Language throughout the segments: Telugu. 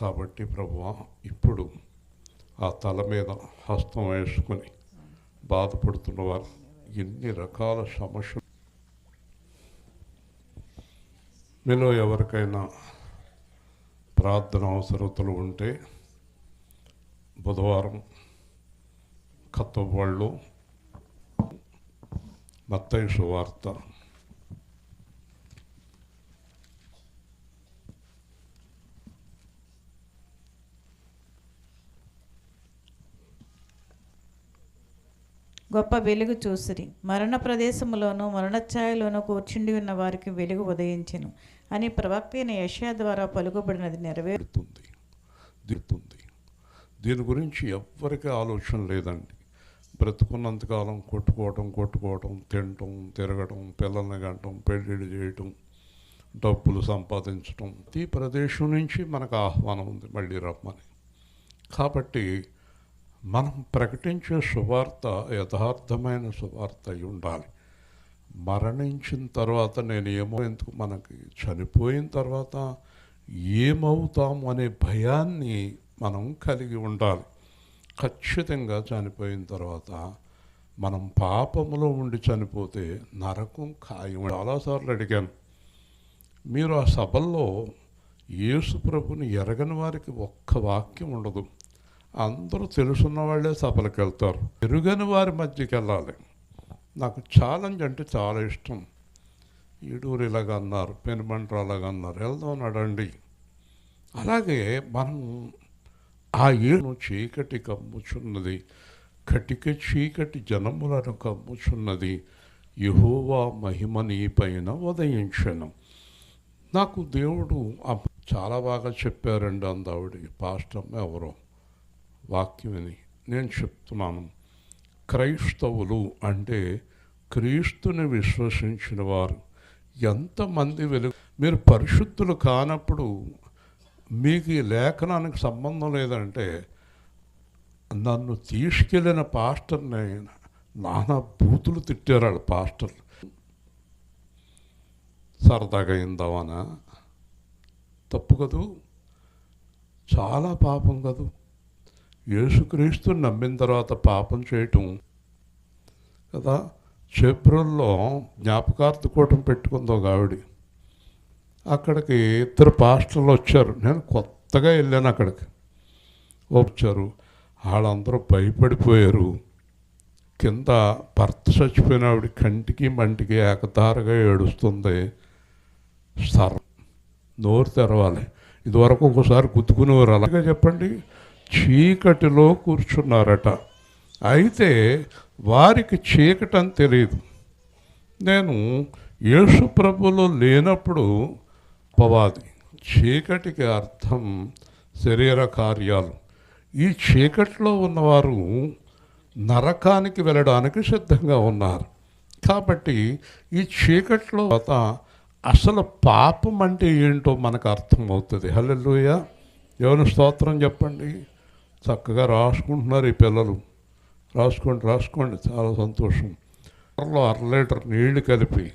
కాబట్టి ప్రభువ ఇప్పుడు ఆ తల మీద హస్తం వేసుకొని బాధపడుతున్న వారు ఎన్ని రకాల సమస్యలు. మీలో ఎవరికైనా ప్రార్థన అవసరతలు ఉంటే బుధవారం కత్తవాళ్ళు మత్తైసు వార్త గొప్ప వెలుగు చూసిరి. మరణ ప్రదేశములోను మరణఛాయలోను కూర్చుండి ఉన్న వారికి వెలుగు ఉదయించెను అని ప్రవక్త అయిన యషయా ద్వారా పలుకుబడినది నెరవేరుతుంది. దిడుతుంది దీని గురించి ఎవ్వరికీ ఆలోచన లేదండి. బ్రతుకున్నంతకాలం కొట్టుకోవటం కొట్టుకోవటం తినటం తిరగటం పిల్లల్ని గంటం పెళ్ళిళ్ళు చేయటం డబ్బులు సంపాదించటం. ఈ ప్రదేశం నుంచి మనకు ఆహ్వానం ఉంది మళ్ళీ రమ్మని. కాబట్టి మనం ప్రకటించే సువార్త యథార్థమైన సువార్త అయి ఉండాలి. మరణించిన తర్వాత నేను ఏమో ఎందుకు మనకి చనిపోయిన తర్వాత ఏమవుతాము అనే భయాన్ని మనం కలిగి ఉండాలి. ఖచ్చితంగా చనిపోయిన తర్వాత మనం పాపములో ఉండి చనిపోతే నరకం ఖాయం. చాలాసార్లు అడిగాను మీరు ఆ సభల్లో యేసు ప్రభుని ఎరగని వారికి ఒక్క వాక్యం ఉండదు. అందరూ తెలుసున్న వాళ్ళే సభలకు వెళ్తారు. ఎరుగని వారి మధ్యకి వెళ్ళాలి. నాకు ఛాలెంజ్ అంటే చాలా ఇష్టం. ఈడూరు ఇలాగ అన్నారు పెనుమంట్ర అలాగ అన్నారు వెళ్దాం నడండి అలాగే మనం ఆ ఏడు చీకటి కమ్ముచున్నది కటిక చీకటి జనములను కమ్ముచున్నది యహోవా మహిమ నీ పైన ఉదయించను. నాకు దేవుడు చాలా బాగా చెప్పారండి అందావిడి పాస్టమ్ ఎవరో. వాక్యం నేను చెప్తున్నాను క్రైస్తవులు అంటే క్రీస్తుని విశ్వసించిన వారు. ఎంతమంది వెలుగు మీరు పరిశుద్ధులు కానప్పుడు మీకు ఈ లేఖనానికి సంబంధం లేదంటే నన్ను తీసుకెళ్ళిన పాస్టర్ని నానా బూతులు తిట్టారు వాళ్ళు పాస్టర్. సరదాగా అయిందావనా తప్పు కదూ? చాలా పాపం కదూ? యేసుక్రీస్తు నమ్మిన తర్వాత పాపం చేయటం కదా? చెబ్రోల్లో జ్ఞాపకార్థ కూటం పెట్టుకుందో ఆవిడ. అక్కడికి ఇద్దరు పాస్టర్లు వచ్చారు. నేను కొత్తగా వెళ్ళాను అక్కడికి. వచ్చారు. వాళ్ళందరూ భయపడిపోయారు. కింద భర్త చచ్చిపోయిన ఆవిడ కంటికి మంటికి ఏకతారగా ఏడుస్తుంది. సర్ నోరు తెరవాలి. ఇదివరకు ఒకసారి గుద్దుకునేవారు. అలాగే చెప్పండి. చీకటిలో కూర్చున్నారట. అయితే వారికి చీకటి అని తెలియదు నేను యేసు ప్రభులో లేనప్పుడు పవాది చీకటికి అర్థం శరీర కార్యాలు. ఈ చీకట్లో ఉన్నవారు నరకానికి వెళ్ళడానికి సిద్ధంగా ఉన్నారు. కాబట్టి ఈ చీకట్లో తర్వాత అసలు పాపం అంటే ఏంటో మనకు అర్థమవుతుంది. హల్లెలూయ. ఎవరి స్తోత్రం చెప్పండి. చక్కగా రాసుకుంటున్నారు ఈ పిల్లలు. రాసుకోండి రాసుకోండి. చాలా సంతోషం. అరలో అర లీటర్ నీళ్ళు కలిపి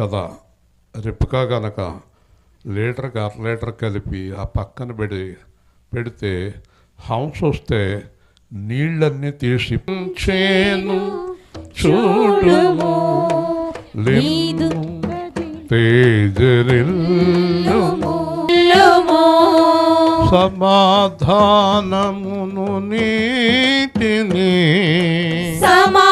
కదా రిప్కా గనక లీటర్కి అర లీటర్ కలిపి ఆ పక్కన పెడి పెడితే హంస వస్తే నీళ్ళన్నీ తీసి చేను చూడుము లిమ్ము తేజరిల్లుము సమాధానమును నీతిని సమాధానమును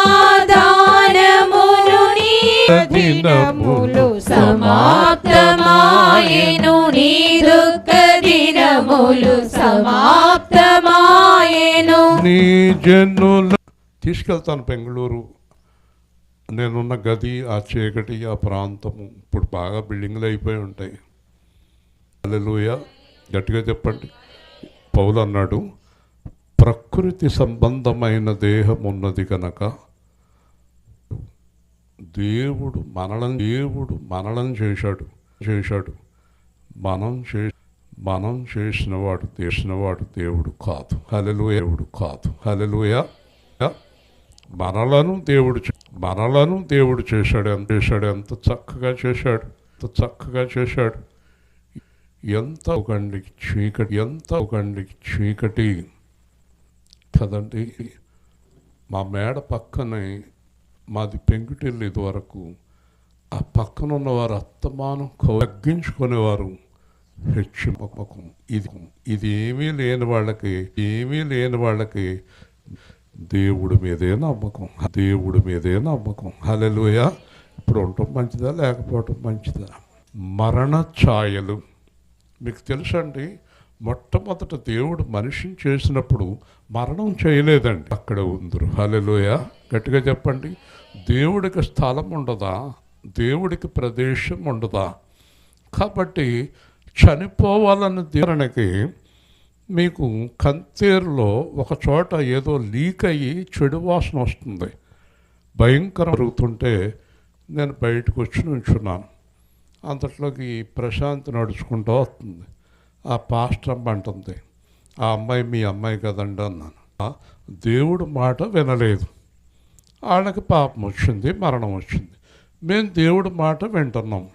దినములు సమాప్తమాయెను. నీ దుఃఖ దినములు సమాప్తమాయెను. నీ జనుల తీసుకెళ్తాను బెంగళూరు. నేనున్న గది ఆ చీకటి ఆ ప్రాంతము. ఇప్పుడు బాగా బిల్డింగ్లు అయిపోయి ఉంటాయి. అల్లెలుయ గట్టిగా చెప్పండి. పౌలు అన్నాడు ప్రకృతి సంబంధమైన దేహం ఉన్నది కనుక దేవుడు మనలను దేవుడు మనలను చేశాడు చేశాడు. మనం చే మనం చేసినవాడు చేసినవాడు దేవుడు కాదు. హలెలుయ దేవుడు కాదు. హలెలుయ మనలను దేవుడు చే- మనలను దేవుడు చేశాడు ఎంత చేశాడు ఎంత చక్కగా చేశాడు ఎంత చక్కగా చేశాడు. ఎంత ఒకండి చీకటి ఎంత ఒకండి చీకటి కదండి. మా మేడ పక్కనే మాది పెంకుటిల్లు వరకు ఆ పక్కన ఉన్నవారు అత్తమానం కౌ- తగ్గించుకునేవారు. హెచ్చుమకం ఇది ఇది ఏమీ లేని వాళ్ళకి ఏమీ లేని వాళ్ళకి దేవుడి మీదే నమ్మకం. దేవుడి మీదే నమ్మకం. హలెలుయ ఇప్పుడు ఉండటం మంచిదా లేకపోవటం మంచిదా? మరణ ఛాయలు. మీకు తెలుసండి మొట్టమొదట దేవుడు మనిషిని చేసినప్పుడు మరణం చేయలేదండి. అక్కడ ఉందరు. హలెలోయ గట్టిగా చెప్పండి. దేవుడికి స్థలం ఉండదా? దేవుడికి ప్రదేశం ఉండదా? కాబట్టి చనిపోవాలన్న దీవెనకి మీకు కంతేరులో ఒక చోట ఏదో లీక్ అయ్యి చెడు వాసన వస్తుంది. భయంకరం జరుగుతుంటే నేను బయటకు వచ్చి నుంచున్నాను. అంతట్లోకి ప్రశాంత్ నడుచుకుంటూ వస్తుంది. ఆ పాస్టర్ అమ్మ అంటుంది ఆ అమ్మాయి మీ అమ్మాయి కదండి అన్నాను. దేవుడు మాట వినలేదు. వాళ్ళకి పాపం వచ్చింది మరణం వచ్చింది. మేము దేవుడి మాట వింటున్నాం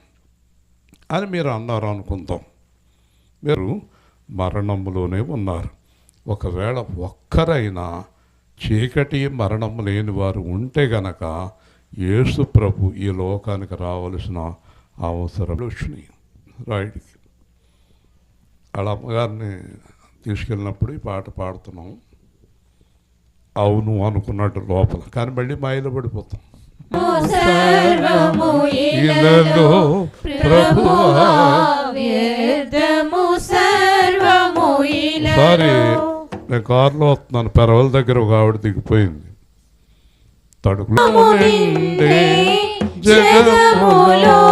అని మీరు అన్నారు అనుకుందాం. మీరు మరణంలోనే ఉన్నారు. ఒకవేళ ఒక్కరైనా చీకటి మరణం లేని వారు ఉంటే గనక యేసు ప్రభు ఈ లోకానికి రావలసిన అవసరం. వచ్చినాయి రాయుడికి. వాళ్ళ అమ్మగారిని తీసుకెళ్ళినప్పుడు ఈ పాట పాడుతున్నాం. అవును అనుకున్నట్టు లోపల. కానీ మళ్ళీ మాయలో పడిపోతాం. ఇలలో సర్వము సారీ నేను కారులో వస్తున్నాను. పెరవల దగ్గర ఒక ఆవిడ దిగిపోయింది. తడుకులో జగములో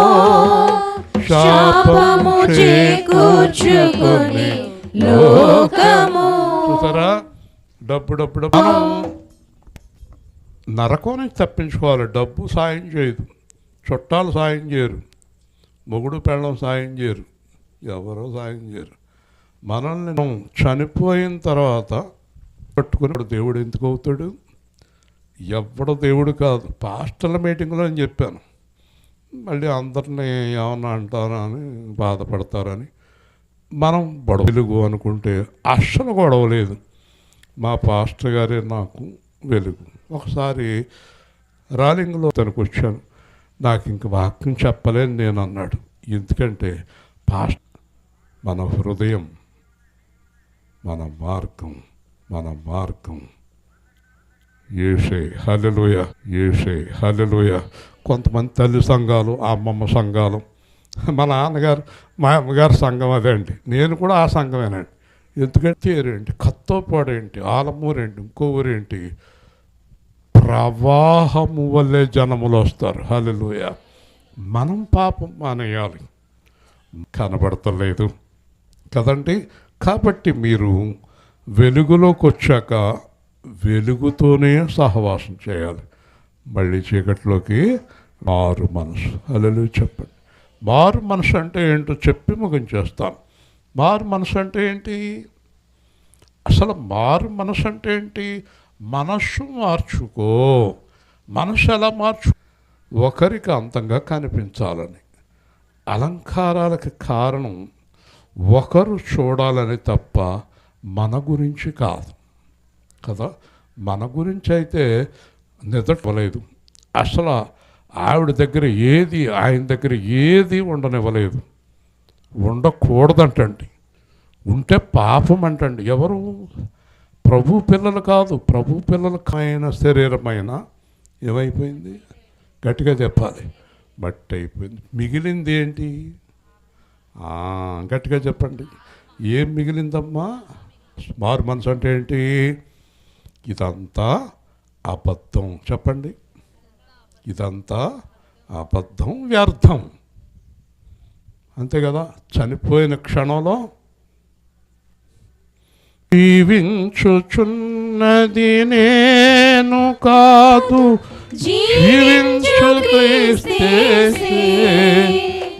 శాపము చేకూర్చుకొని లోకము. చూసారా? డబ్బు డబ్బు డబ్బు. నరకం నుంచి తప్పించుకోవాలి. డబ్బు సాయం చేయదు. చుట్టాలు సాయం చేయరు. మొగుడు పెళ్ళం సాయం చేయరు. ఎవరో సాయం చేయరు. మనల్ని మనం చనిపోయిన తర్వాత పట్టుకుని దేవుడు ఎందుకు అవుతాడు? ఎవడు దేవుడు కాదు. పాస్టర్ల మీటింగ్లో అని చెప్పాను. మళ్ళీ అందరినీ ఏమన్నా అంటారా అని బాధపడతారని. మనం గొడవ వెలుగు అనుకుంటే అస్సలు గొడవ లేదు. మా పాస్టర్ గారే నాకు వెలుగు. ఒకసారి రాలింగ్లో తనకు వచ్చాను. నాకు ఇంక వాక్యం చెప్పలేని నేను అన్నాడు ఎందుకంటే పాస్ట్ మన హృదయం మన మార్గం మన మార్గం ఏషే హలలోయ ఏషే హలలోయ కొంతమంది తల్లి సంఘాలు అమ్మమ్మ సంఘాలు. మా నాన్నగారు మా అమ్మగారు సంఘం అదే అండి నేను కూడా ఆ సంఘమేనండి. ఎందుకంటే ఏంటి? కత్తోపాడేంటి ఆలమూరేంటి ఇంకో ఊరేంటి ప్రవాహము వల్లే జనములు వస్తారు. హలలోయ మనం పాపం మానేయాలి. కనబడతలేదు. కదండి? కాబట్టి మీరు వెలుగులోకి వచ్చాక వెలుగుతోనే సహవాసం చేయాలి. మళ్ళీ చీకట్లోకి మారు మనసు. అలలు చెప్పండి. మారు మనసు అంటే ఏంటో చెప్పి ముగించేస్తాను మారు మనసు అంటే ఏంటి? అసలు మారు మనసు అంటే ఏంటి? మనస్సు మార్చుకో. మనసు ఎలా మార్చు? ఒకరికి అంతంగా కనిపించాలని. అలంకారాలకి కారణం ఒకరు చూడాలని తప్ప మన గురించి కాదు. కదా? మన గురించి అయితే నిద్రపోలేదు అసలు ఆవిడ దగ్గర ఏది ఆయన దగ్గర ఏది ఉండనివ్వలేదు. ఉండకూడదంటండి. ఉంటే పాపం అంటండి ఎవరు? ప్రభు పిల్లలు కాదు. ప్రభు పిల్లలకైన ఆయన శరీరమైన ఏమైపోయింది? గట్టిగా చెప్పాలి. బట్ అయిపోయింది. మిగిలింది ఏంటి? గట్టిగా చెప్పండి. ఏం మిగిలిందమ్మా? మారు మనసు అంటే ఏంటి? ఇదంతా అబద్ధం. చెప్పండి. ఇదంతా అబద్ధం వ్యర్థం. అంతే కదా? చనిపోయిన క్షణంలో జీవించుచున్నది నేను కాదు. జీవించు క్రీస్తే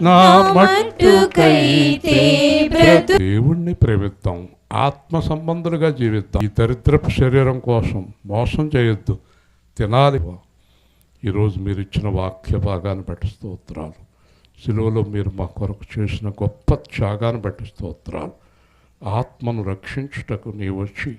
నా మట్టుకైతే బ్రతు దేవుణ్ణి ప్రేమిద్దాం ఆత్మ సంబంధులుగా జీవిద్దాం ఈ దరిద్రపు శరీరం కోసం మోసం చేయొద్దు. తినాలి. ఈరోజు మీరు ఇచ్చిన వాక్య భాగాన్ని బట్టి స్తోత్రాలు. సిలువలో మీరు మా కొరకు చేసిన గొప్ప త్యాగాన్ని బట్టి స్తోత్రాలు. ఆత్మను రక్షించుటకు నీ వచ్చి